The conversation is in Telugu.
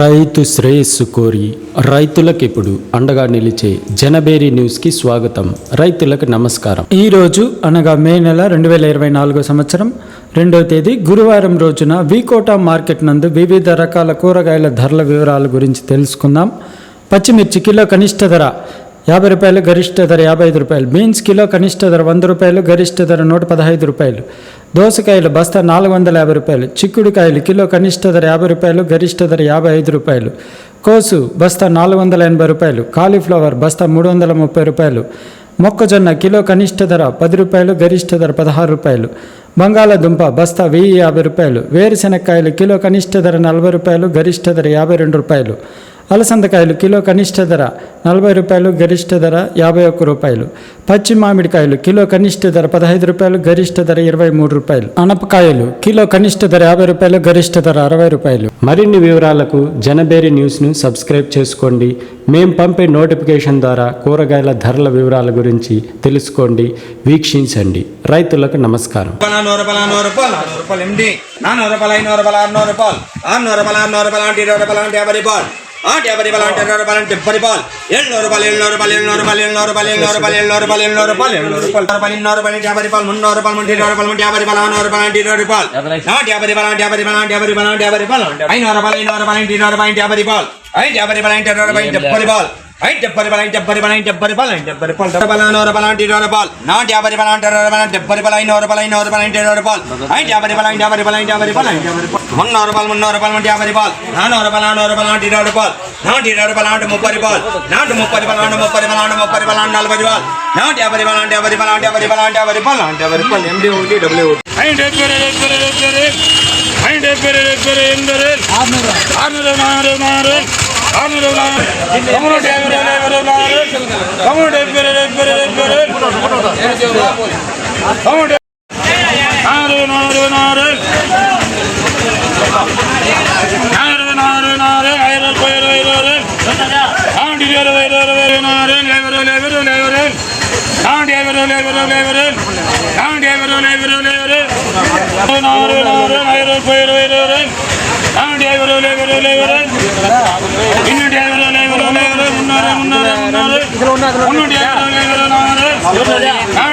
రైతు శ్రేయస్సు కోరి రైతులకు ఇప్పుడు అండగా నిలిచే జనబేరి న్యూస్కి స్వాగతం. రైతులకు నమస్కారం. ఈ రోజు అనగా మే నెల రెండు వేల ఇరవై నాలుగో సంవత్సరం రెండవ తేదీ గురువారం రోజున వికోట మార్కెట్ నందు వివిధ రకాల కూరగాయల ధరల వివరాల గురించి తెలుసుకుందాం. పచ్చిమిర్చి కిలో కనిష్ట ధర యాభై రూపాయలు గరిష్ట ధర యాభై ఐదు రూపాయలు. బీన్స్ కిలో కనిష్ట ధర వంద రూపాయలు గరిష్ట ధర నూట పదహైదు రూపాయలు. దోసకాయలు బస్తా నాలుగు వందల యాభై రూపాయలు. చిక్కుడుకాయలు కిలో కనిష్ట ధర యాభై రూపాయలు గరిష్ట ధర యాభై ఐదు రూపాయలు. కోసు బస్తా నాలుగు వందల ఎనభై రూపాయలు. కాలీఫ్లవర్ బస్తా మూడు వందల ముప్పై రూపాయలు. మొక్కజొన్న కిలో కనిష్ట ధర పది రూపాయలు గరిష్ట ధర పదహారు రూపాయలు. బంగాళాదుంప బస్తా వెయ్యి యాభై రూపాయలు. వేరుశెనక్కాయలు కిలో కనిష్ట ధర నలభై రూపాయలు గరిష్ట ధర యాభై రెండు రూపాయలు. అలసందకాయలు కిలో కనిష్ట ధర నలభై రూపాయలు గరిష్ట ధర యాభై ఒక్క రూపాయలు పచ్చి మామిడికాయలు కిలో కనిష్ట ధర పదహైదు రూపాయలు గరిష్ట ధర ఇరవై మూడు రూపాయలు అనపకాయలు కిలో కనిష్ట ధర యాభై రూపాయలు గరిష్ట ధర అరవై రూపాయలు మరిన్ని వివరాలకు జనబేరి న్యూస్ను సబ్స్క్రైబ్ చేసుకోండి మేం పంపే నోటిఫికేషన్ ద్వారా కూరగాయల ధరల వివరాల గురించి తెలుసుకోండి వీక్షించండి రైతులకు నమస్కారం ఆరునూరు అంటే ఇరవై రూపాయలు అంటే అంటే ఇరవై రూపాయలు అంటే డెబ్బై రూపాయలు ఏళ్ళనూరు రూపాయలు ఏళ్ళనూరు రూపాయలు ఏళ్ళనూరు రూపాయలు ఏళ్ళనూరు రూపాయలు ఏళ్ళనూరు రూపాయలు ఏళ్ళనూరు రూపాయలు ఏళ్ళనూరు రూపాయలు ఏళ్ళనూరు రూపాయలు ఇన్నూరు రూపాయలు యాభై రూపాయలు మున్నూరు రూపాయలు ముందు ఇరవై రూపాయలు ముందు యాభై రూపాయలు ఆరునూరు రూపాయలు అంటే ఇరవై రూపాయలు యాభై రూపాయలు అంటే యాభై రూపాయలు అంటే యాభై రూపాయలు అంటే యాభై రూపాయలు ఐనూరు రూపాయలు ఐనూరు రూపాయలు అంటే ఇరవై రూపాయలు అంటే యాభై రూపాయలు ఐదు యాభై రూపాయలు అంటే ఇరవై రూపాయలు డెబ్బై రూపాయలు ఐదు డెబ్బై రూపాయలు ఐదు డెబ్బై రూపాయలు ఐదు డెబ్బై రూపాయలు ఐదు డెబ్బై రూపాయలు డెబ్బై నూరు రూపాయలు అంటే ఇరవై రూపాయలు నాటి యాభై రూపాయలు అంటే ఇరవై రూపాయలు డెబ్బై రూపాయలు అంటే ఐదు రూపాయలు ఐదు రూపాయలు ఐదు ఐదు అంటే అంటే ఇరవై రూపాయలు నాటి ఇరవై రూపాయలు అంటే ముప్పై రూపాయలు ముప్పై రూపాయలు అంటే ముప్పై రూపాయలు முன்னூறு பால் முன்னூறு பால் நூற்றி ஐம்பது பால் நானூறு பால் நானூறு பால் நாட்டு இருபது பால் நாட்டு இருபது பால் நாட்டு முப்பது பால் நாட்டு முப்பது பால் நாட்டு முப்பது பால் நாட்டு முப்பது பால் நாட்டு நாற்பது பால் நாட்டு ஐம்பது பால் இன்னும்